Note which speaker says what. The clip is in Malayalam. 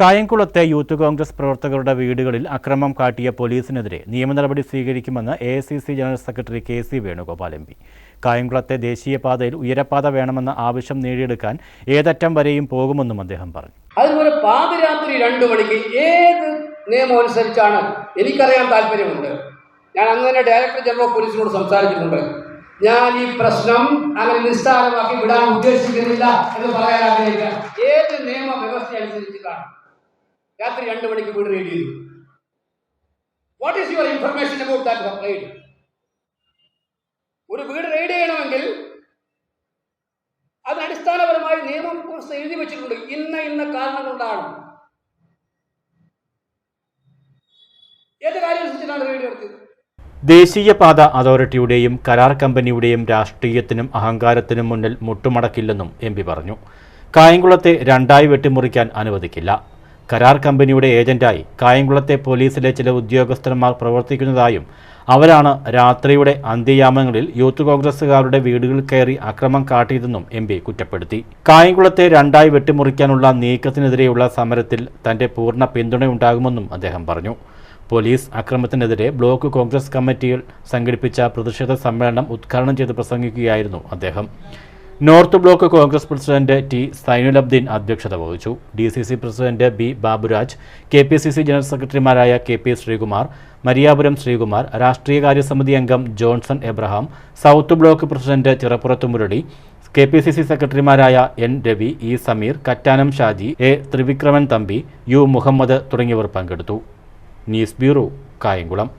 Speaker 1: കായംകുളത്തെ യൂത്ത് കോൺഗ്രസ് പ്രവർത്തകരുടെ വീടുകളിൽ അക്രമം കാട്ടിയ പോലീസിനെതിരെ നിയമ നടപടി സ്വീകരിക്കുമെന്ന് A general secretary K C Venugopal M P. കായംകുളത്തെ ദേശീയപാതയിൽ ഉയരപാത വേണമെന്ന ആവശ്യം നേടിയെടുക്കാൻ ഏതറ്റം വരെയും പോകുമെന്നും അദ്ദേഹം പറഞ്ഞു.
Speaker 2: അതുപോലെ പാതിരാത്രി രണ്ട് മണിക്ക് ഏത് നിയമം അനുസരിച്ചാണ് എനിക്കറിയാൻ താല്പര്യമുണ്ട്. ഞാൻ അന്ന് തന്നെ ഡയറക്ടർ ജനറൽ പോലീസിനോട് സംസാരിച്ചിട്ടുണ്ട്. ഞാൻ ഈ പ്രശ്നം അങ്ങനെ നിസ്സാരമാക്കി വിടാൻ ഉദ്ദേശിക്കുന്നില്ല എന്ന് പറയാൻ ഏത് നിയമ വ്യവസ്ഥ അനുസരിച്ചിട്ടാണ്? രാത്രി രണ്ട് മണിക്ക് വീട് റെയ്ഡ് ചെയ്തു. What is your information about that raid ഒരു വീട് റെയ്ഡ് ചെയ്യണമെങ്കിൽ അത് അടിസ്ഥാനപരമായി നിയമം എഴുതി വെച്ചിട്ടുണ്ട്. ഇന്ന ഇന്ന കാരണം കൊണ്ടാണ്. ഏത് കാര്യം അനുസരിച്ചിട്ടാണ് റെയ്ഡ് നടത്തിയത്?
Speaker 1: ദേശീയപാത അതോറിറ്റിയുടെയും കരാർ കമ്പനിയുടെയും രാഷ്ട്രീയത്തിനും അഹങ്കാരത്തിനും മുന്നിൽ മുട്ടുമടക്കില്ലെന്നും എം പി പറഞ്ഞു. കായംകുളത്തെ രണ്ടായി വെട്ടിമുറിക്കാൻ അനുവദിക്കില്ല. കരാർ കമ്പനിയുടെ ഏജന്റായി കായംകുളത്തെ പോലീസിലെ ചില ഉദ്യോഗസ്ഥന്മാർ പ്രവർത്തിക്കുന്നതായും അവരാണ് രാത്രിയുടെ അന്ത്യയാമങ്ങളിൽ യൂത്ത് കോൺഗ്രസുകാരുടെ വീടുകളിൽ കയറി അക്രമം കാട്ടിയതെന്നും എം പി കുറ്റപ്പെടുത്തി. കായംകുളത്തെ രണ്ടായി വെട്ടിമുറിക്കാനുള്ള നീക്കത്തിനെതിരെയുള്ള സമരത്തിൽ തന്റെ പൂർണ പിന്തുണയുണ്ടാകുമെന്നും അദ്ദേഹം പറഞ്ഞു. പോലീസ് അക്രമത്തിനെതിരെ ബ്ലോക്ക് കോൺഗ്രസ് കമ്മിറ്റിയിൽ സംഘടിപ്പിച്ച പ്രതിഷേധ സമ്മേളനം ഉദ്ഘാടനം ചെയ്ത് പ്രസംഗിക്കുകയായിരുന്നു അദ്ദേഹം. North block Congress president T Zainulabdeen അധ്യക്ഷത വഹിച്ചു. D C C president B Baburaj K P C C general സെക്രട്ടറിമാരായ കെ പി ശ്രീകുമാർ മരിയാപുരം ശ്രീകുമാർ രാഷ്ട്രീയകാര്യ സമിതി അംഗം Johnson Abraham south block president Chirappurath Murali K P C C സെക്രട്ടറിമാരായ N Ravi E Sameer Kattanam Shaji A Thrivikraman Thampi U Muhammad തുടങ്ങിയവർ പങ്കെടുത്തു. News bureau Kayamkulam.